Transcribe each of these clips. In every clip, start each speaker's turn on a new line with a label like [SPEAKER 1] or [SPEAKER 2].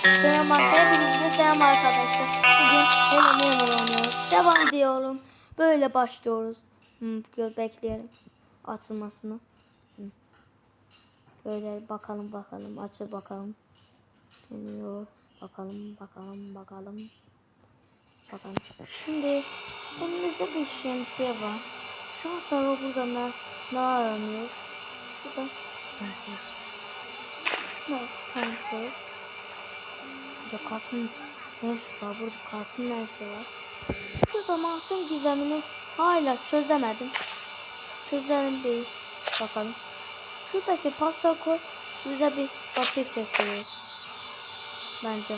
[SPEAKER 1] Selam hepinize selam arkadaşlar. Bugün Hello Neighbor oynuyoruz. Devam ediyorum. Böyle başlıyoruz. Hmm, gö- bekleyelim açılmasını. Hmm. Böyle bakalım bakalım açıl bakalım. Geliyor. Bakalım bakalım bakalım. Bakalım. Şimdi elimizde bir şemsiye var. Şu hatta burada ne, ne aranıyor? Şurada. Ne tanıtıyoruz? Burada kartın işi var? Burada kartın işi var? Şurada masum gizemini hala çözemedim. Çözelim bir bakalım. Şuradaki pasta koy bize bir vakit getiriyor. Bence.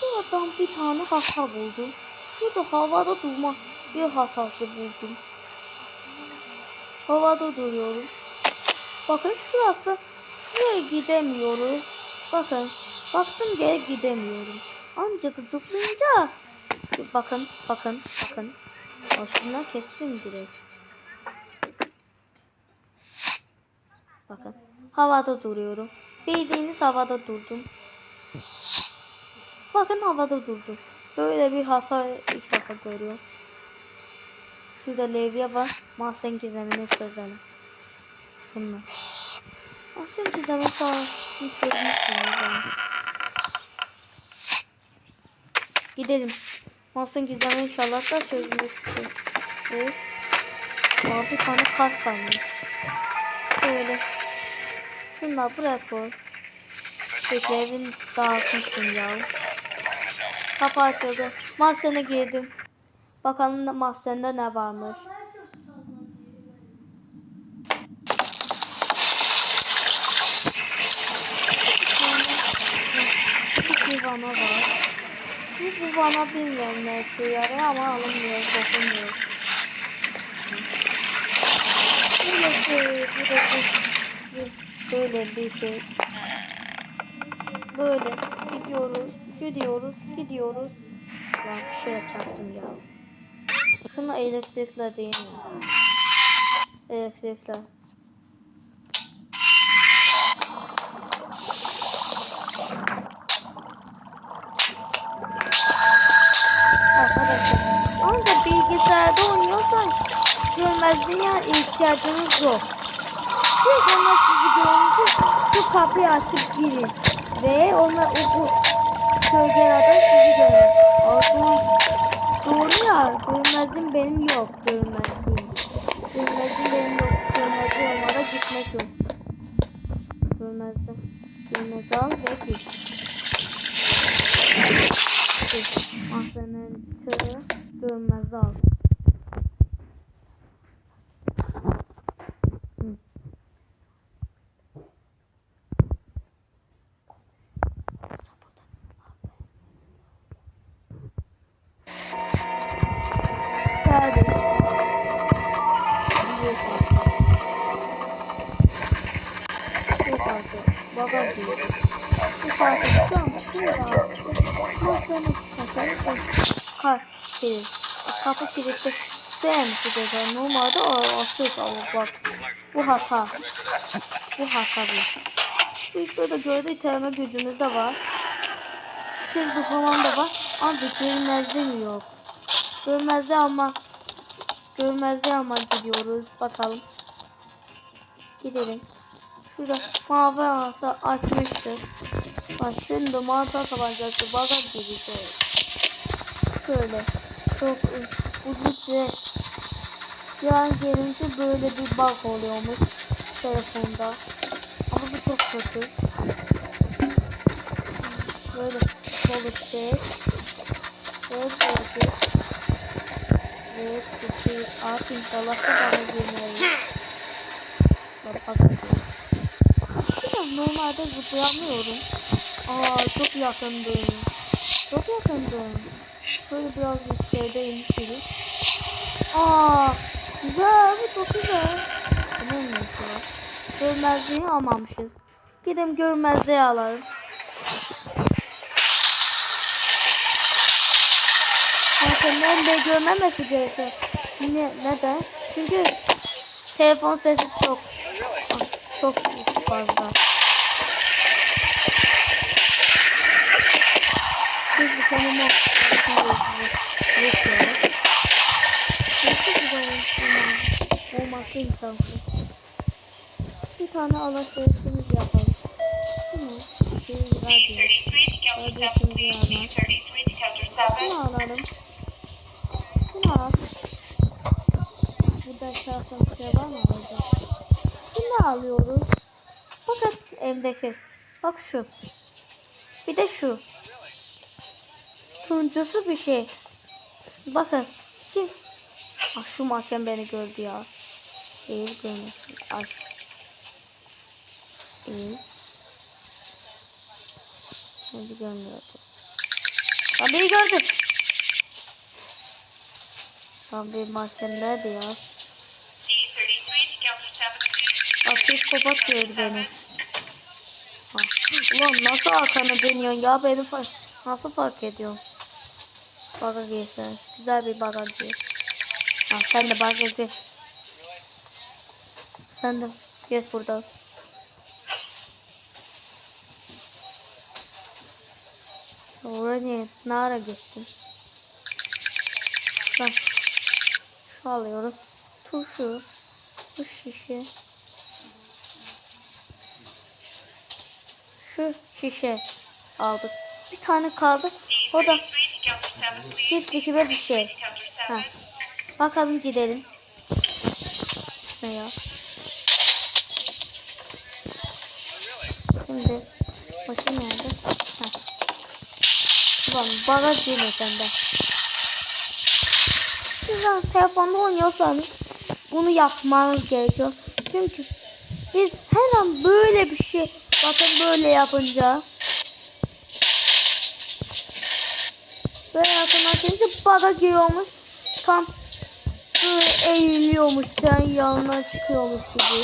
[SPEAKER 1] Şuradan bir tane hata buldum. Şurada havada durma bir hatası buldum. Havada duruyorum. Bakın şurası. Şuraya gidemiyoruz. Bakın. Baktım geri gidemiyorum. Ancak zıplayınca bakın bakın bakın. Aslında geçtim direkt. Bakın. Havada duruyorum. Bildiğiniz havada durdum. Bakın havada durdum. Böyle bir hata ilk defa görüyorum. Şurada levye var. Mahzen gizemini çözelim. Bunlar. Mahzen gizemi sağ Gidelim. Mahzen gizemi inşallah da çözmüştür. Evet. Bir tane kart kalmış. Şöyle. Şunları buraya koy. Bekle evin dağıtmışsın ya. Kapı açıldı. Mahzene girdim. Bakalım da mahzende ne varmış. Küçük bir vana var. Vana bilmiyorum ne işe yarıyor ama alınmıyor, dokunmuyor. Böyle bir, bir, böyle bir şey. Böyle gidiyoruz, gidiyoruz, gidiyoruz. Ya şuraya çarptım ya. Şunu elektrikle değil mi? Elektrikle. Görmezliğe ihtiyacınız yok. Direkt onlar sizi görünce şu kapıyı açıp girin. Ve onlar o bu gölgelerden sizi görür. Orada doğru ya görmezliğim benim yok görmezliğim. Görmezliğim benim yok. Görmezliğim olmada gitmek yok. Görmezliğim. Görmez al ve git. Mahzenin çağı görmez al. Kar. Kapı kilitli. Sevmişti dedi. Normalde o açık ama bak. Bu hata. Bu hata. Bu ilk de gördüğü iteme gücümüz de var. Çizgi falan da var. Ancak görünmezliğim yok. Görmezde ama görmezde ama gidiyoruz. Bakalım. Gidelim. Şurada mavi anahtar açmıştır. Bak şimdi mavi tabancası baga gideceğiz. Şöyle. Çok uzun süre yan gelince böyle bir bug oluyormuş telefonda. Ama bu çok kötü. Böyle solu çek. Ve böyle ve kutuyu at inşallah bana girmeyiz. Bak. Şuradan normalde zıplayamıyorum. Aa çok yakındım. Çok yakındım. Şöyle biraz yükseğdeyim gibi. Aa güzel bu çok güzel. Ne mi var? Görmezliği almamışız. Gidelim görmezliği alalım. Zaten de görmemesi gerekiyor. Ne, neden? Çünkü telefon sesi çok çok fazla. Yok ya. Nasıl güzel olmuş Olmazsa insansız. Bir tane alışverişimiz yapalım. Değil mi? Şey, radyo.
[SPEAKER 2] D33 to counter 7, please. D33 to counter 7.
[SPEAKER 1] Bunu alalım. Bunu al. Burada şarkın şey var mı orada? Bunu alıyoruz. Fakat evdeki. Bak şu. Bir de şu. Turuncusu bir şey. Bakın. Çim. Ah şu mahkem beni gördü ya. Eğil görmesin. Aç. Eğil. Şimdi görmüyordu. Lan beni gördü. Lan bir mahkem nerede ya?
[SPEAKER 2] D33 to counter 7, please.
[SPEAKER 1] Bak psikopat gördü beni. Ha. Ulan nasıl arkanı dönüyorsun ya benim fark nasıl fark ediyorsun? Baga giysen. Güzel bir baga giy. Ha sen de baga giy. Sen de git buradan. Sonra ne? Nara gittin? Ben şu alıyorum. Turşu. Bu şişe. Şu şişe aldık. Bir tane kaldı. O da
[SPEAKER 2] D33 to counter 7, please.
[SPEAKER 1] cips gibi bir şey. Ha.
[SPEAKER 2] 7.
[SPEAKER 1] Bakalım gidelim. Ne ya? Şimdi başım nerede? Ha. Ulan bana girme sende. Siz lan telefonda oynuyorsanız bunu yapmanız gerekiyor. Çünkü biz her an böyle bir şey bakın böyle yapınca böyle yapınca baga giriyormuş. Tam böyle eğiliyormuş. Tren yanına çıkıyormuş gibi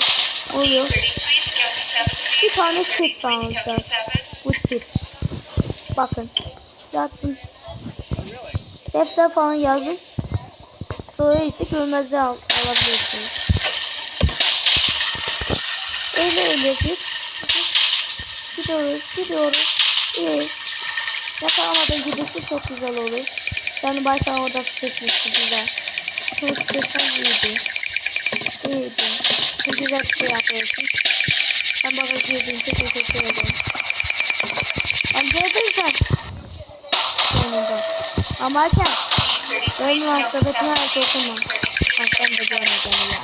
[SPEAKER 1] oluyor.
[SPEAKER 2] 33 to counter 7, please.
[SPEAKER 1] Bir tane çift alacağız.
[SPEAKER 2] counter 7.
[SPEAKER 1] Bu çift. Bakın. Yaptım. Defter falan yazın. Sonra ise görmezde al alabilirsiniz. Öyle öyle git. Gidiyoruz, gidiyoruz. İyi. Yakalamadan giderse çok güzel olur. Yani baştan orada seçmişti güzel. Çok seçen iyiydi. İyiydi. Çok güzel bir şey yapıyorsun. Ben bana girdiğin için teşekkür ederim. Ben gördüysem. Sonunda. Ama erken. Benim arkadaşım her okumam. Aslan da görmeden ya.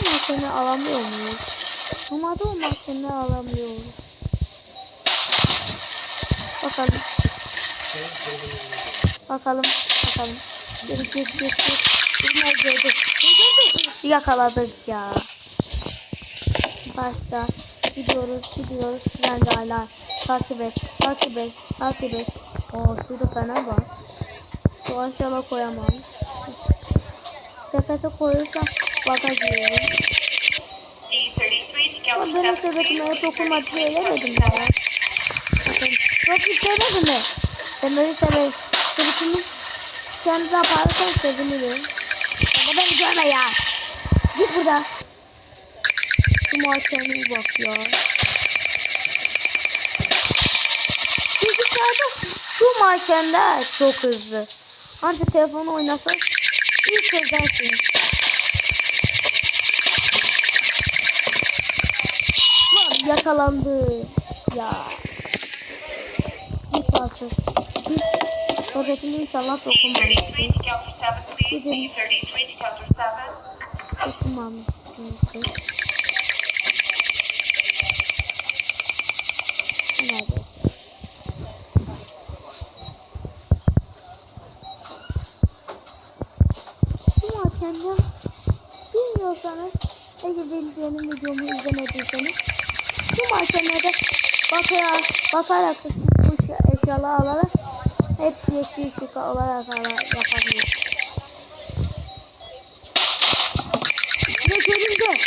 [SPEAKER 1] Bu mahkeme alamıyor muyuz? Normalde o mahkeme alamıyoruz. Bakalım. Bakalım. Bakalım. Geri git git git. Bunlar. Gördük. Yakaladık ya. Başta. Gidiyoruz gidiyoruz. Trende hala. Takip et. Takip et. Takip et. Oo şurada fena var. Şu aşağıya koyamam. Sepete koyursam.
[SPEAKER 2] D33 to
[SPEAKER 1] Ben benim
[SPEAKER 2] 7,
[SPEAKER 1] sepetime hep okuma söylemedim ya. Bakın. Yok hiç söylemedin mi? Sen beni sepet. Sepetimi kendi yaparsan sevinirim. Ama beni görme ya. Git buradan. Şu muhakemeye bak ya. Bilgisayarda şu mahkemede çok hızlı. Ancak telefonu oynasan iyi çözersin. Lan yakalandı. Ya. Git artık. Git. Sohbetini inşallah dokunmamışsın.
[SPEAKER 2] D33 to counter 7, please. D33 to counter 7.
[SPEAKER 1] Dokunmamışsın. Nerede? Bu hakemden bilmiyorsanız eğer benim videomu izlemediyseniz bu mahkemede bakarak, bakarak bu eşya- eşyaları alarak hepsi yeşil ışık olarak yapabilirsiniz. Ve görünce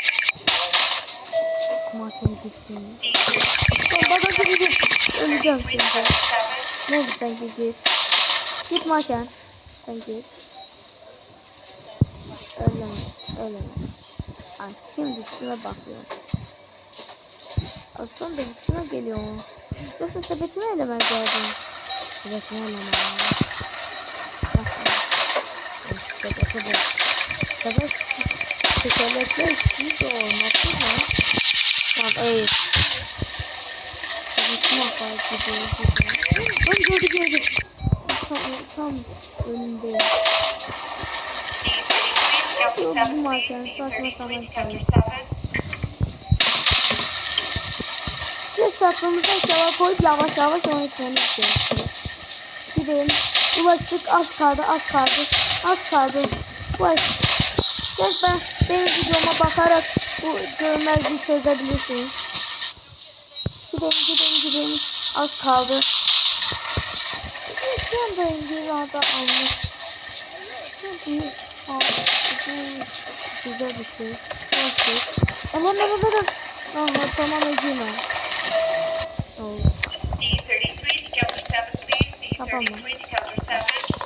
[SPEAKER 1] mahkeme gitsin. Ben bana gideceğim. Öleceğim
[SPEAKER 2] D33
[SPEAKER 1] şimdi.
[SPEAKER 2] to counter 7.
[SPEAKER 1] Ne sen git. Git mahkem. Sen git. Öyleme. Öyleme. Ay şimdi şuna bakıyorum. Aslan da şuna geliyor. Yoksa sepetimi elemez geldim. Sepetimi elemez. Bakın. Sepeti bu. Sepet tekerlekler hiç olması mı? Bak. Sepetime bak gidiyor gidiyor. Bak gördü gördü. Tam, tam önünde.
[SPEAKER 2] D33 to Delta 7,
[SPEAKER 1] Yok, bu
[SPEAKER 2] please.
[SPEAKER 1] makinenin saçma
[SPEAKER 2] D33
[SPEAKER 1] sapan
[SPEAKER 2] to
[SPEAKER 1] tatlımızı aşağı koyup yavaş yavaş yönetmemiz gerekiyor. Gidelim. Ulaştık az kaldı az kaldı az kaldı. Ulaş. Gel ben benim videoma bakarak bu görmezliği çözebilirsiniz. Gidelim gidelim gidelim. Az kaldı. Şu anda İngiliz adı almış. Güzel bir şey. Nasıl? Ama ne kadar? Aha tamam Ecime.
[SPEAKER 2] D33 to Delta 7, please.
[SPEAKER 1] Tamam.
[SPEAKER 2] D33 to Delta 7.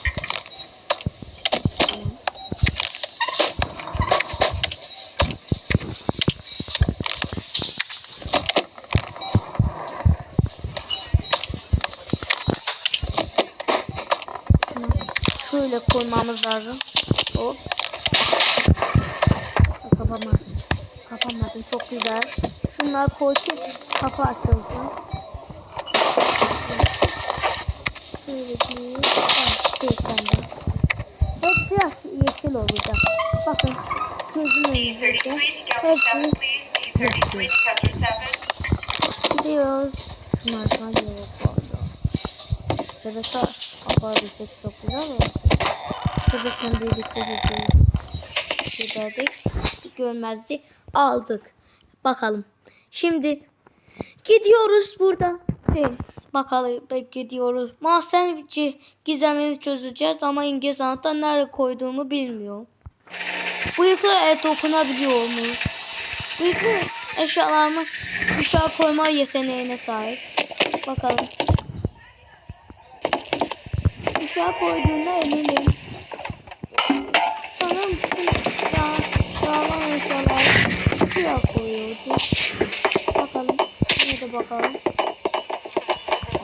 [SPEAKER 1] Tamam. Şunu Şöyle koymamız lazım. Hop. Kapama. Kapamadım. Çok güzel. Şunlar koy ki kapı açılsın. Şöyle bir. Değil bende. Hep siyah yeşil olacak. Bakın. Gözüm önünde.
[SPEAKER 2] D33 to Delta 7,
[SPEAKER 1] Hepsi
[SPEAKER 2] please. D33 to Delta 7.
[SPEAKER 1] gidiyoruz. Şunlardan yere koydu. Sebete yapabilsek çok güzel olur. Sebetle birlikte gidiyoruz. Giderdik. Görmezdi. Aldık. Bakalım. Şimdi gidiyoruz burada. Şey, bakalım gidiyoruz. Mahzenci gizemini çözeceğiz ama İngiliz anahtar nerede koyduğumu bilmiyor. Bıyıklı el dokunabiliyor mu? Bıyıklı eşyalarımı dışarı koyma yeteneğine sahip. Bakalım. Dışarı koyduğunda eminim. Sanırım bütün dağ, dağılan eşyalar suya koyuyordu. Bakalım. De bakalım.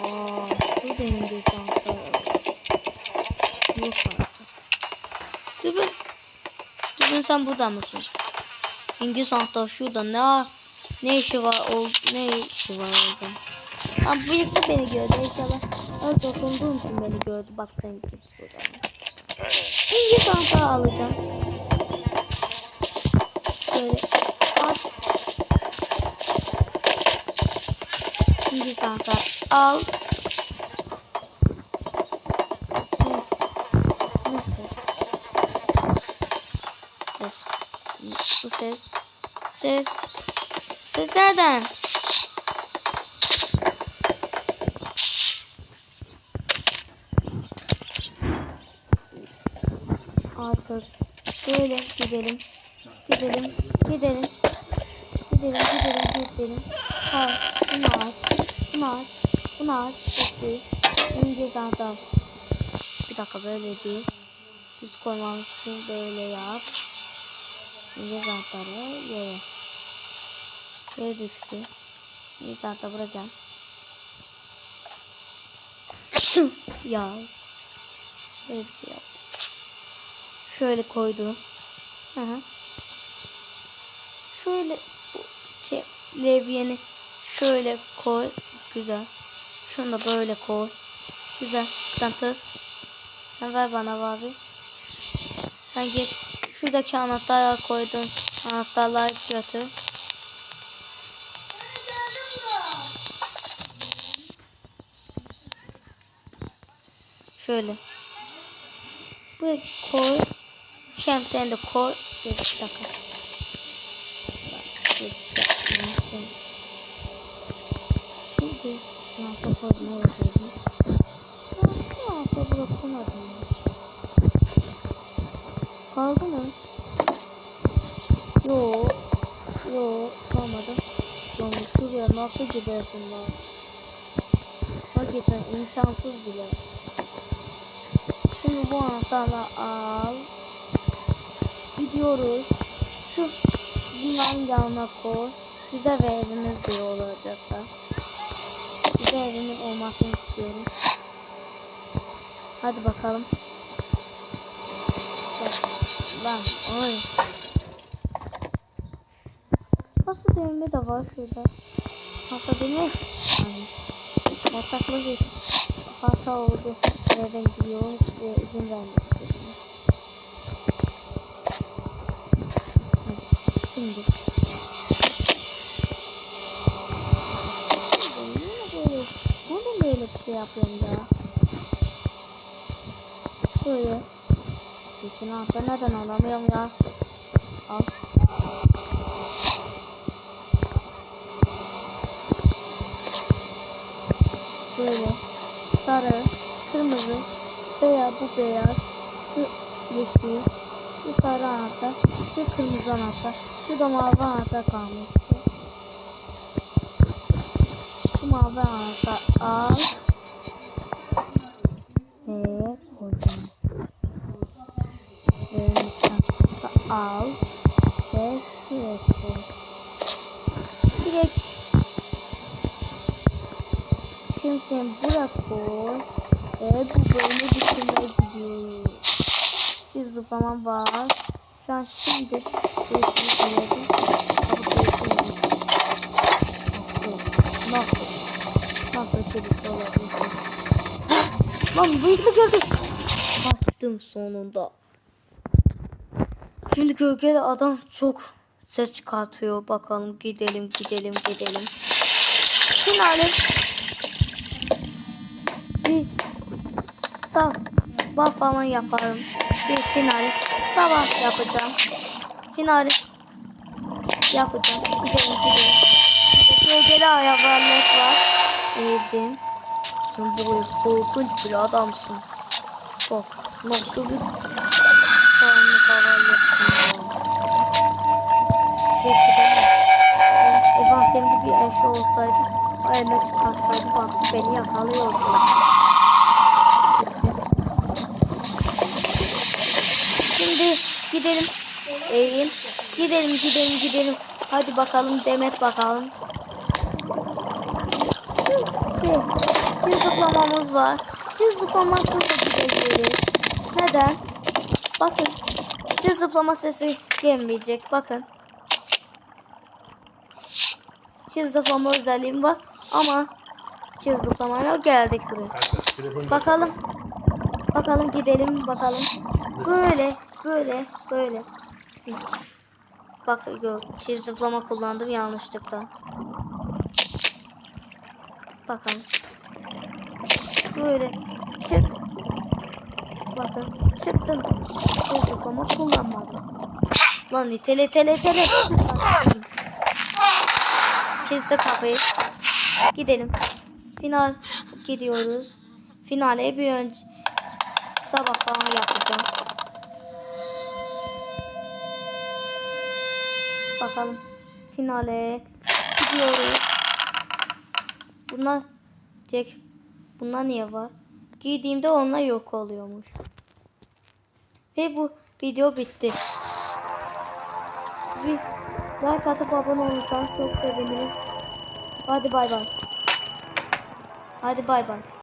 [SPEAKER 1] Aa, su dengesi anahtarı. Yok artık. Dur ben. Dur ben sen burada mısın? İngiliz anahtar şurada ne ne işi var o ne işi var orada? Ha birlikte beni gördü inşallah. Az dokunduğum için beni gördü. Bak sen git buradan. İngiliz anahtarı alacağım. Böyle aç. İngiliz anahtarı al. Ses. Ses. Ses nereden? Artık böyle gidelim. Gidelim. Gidelim. Gidelim, gidelim, gidelim. Ha, bunu aç. Bunu aç. Bunu. Bitti. İngiliz adam. Bir dakika böyle değil. Düz koymamız için böyle yap. İngiliz anahtarı yere. Yere düştü. İngiliz anahtarı gel. ya. Böyle bir şey yaptım. Şöyle koydum. Hı hı. Şöyle bu şey levyeni şöyle koy. Güzel. Şunu da böyle koy. Güzel. Buradan tız. Sen ver bana abi. Sen git. Şuradaki anahtarlar koydun. Anahtarlar götür. Şöyle. Buraya koy. Şemsiyeni de koy. Bir dakika. Yo. Kalmadı. Sonra şuraya nasıl gidersin lan? Geçen imkansız bile. Şimdi bu anahtarla al. Gidiyoruz. Şu binanın yanına koy. Güzel bir evimiz de olacak da. Güzel istiyorum. Hadi bakalım. Bak, Lan oy. Deneme de var şurada. Deneme. Yani, yasaklı bir hata oldu. Nereden gidiyorum ve izin. Hadi, Şimdi. Böyle, neden böyle bir şey yapıyorum ya? Böyle. Bütün hafta neden alamıyorum ya? Al. Böyle. Sarı, kırmızı, veya bu beyaz, şu yeşil, şu sarı anahtar, şu kırmızı anahtar, şu da mavi anahtar kalmıştı. Şu mavi anahtar al ve koydum. Ve anahtarı al buraya koy. Evet bu bölümü bitirmeye gidiyoruz. Bir zıplamam var. Şu an şimdi değiştirmedim. Nasıl? Nasıl? Çocuk olabilir? Lan bıyıklı gördüm. Kaçtım sonunda. Şimdi gölgeli adam çok ses çıkartıyor. Bakalım gidelim gidelim gidelim. Finale sabah falan yaparım. Bir finali sabah yapacağım. Finali yapacağım. Gidelim gidelim. Gölgeli hayalet var. Eğildim. Sen böyle korkunç bir adamsın. Bak nasıl bir karanlık havaletsın ya. Tepkiden Evantemde bir eşya olsaydı o elime çıkarsaydı bak beni yakalıyordu. Şimdi gidelim. Eğil. Gidelim gidelim gidelim. Hadi bakalım Demet bakalım. Şey, çiz zıplamamız var. Çiz zıplaması da gidebiliriz. Neden? Bakın. Çiz zıplama sesi gelmeyecek. Bakın. Çiz zıplama özelliğim var. Ama çiz zıplamayla geldik buraya. Bakalım. Bakalım gidelim bakalım. Böyle böyle böyle. Bak yok çift zıplama kullandım yanlışlıkla. Bakalım. Böyle çık. Bakın çıktım. Çift zıplama kullanmadım. Lan itele tele tele. Çizdi kapıyı. Gidelim. Final gidiyoruz. Finale bir önce sabah falan yapacağım. Bakalım. Finale gidiyoruz. Bunlar Jack bunlar niye var? Giydiğimde onlar yok oluyormuş. Ve bu video bitti. Ve like atıp abone olursanız çok sevinirim. Hadi bay bay. Hadi bay bay.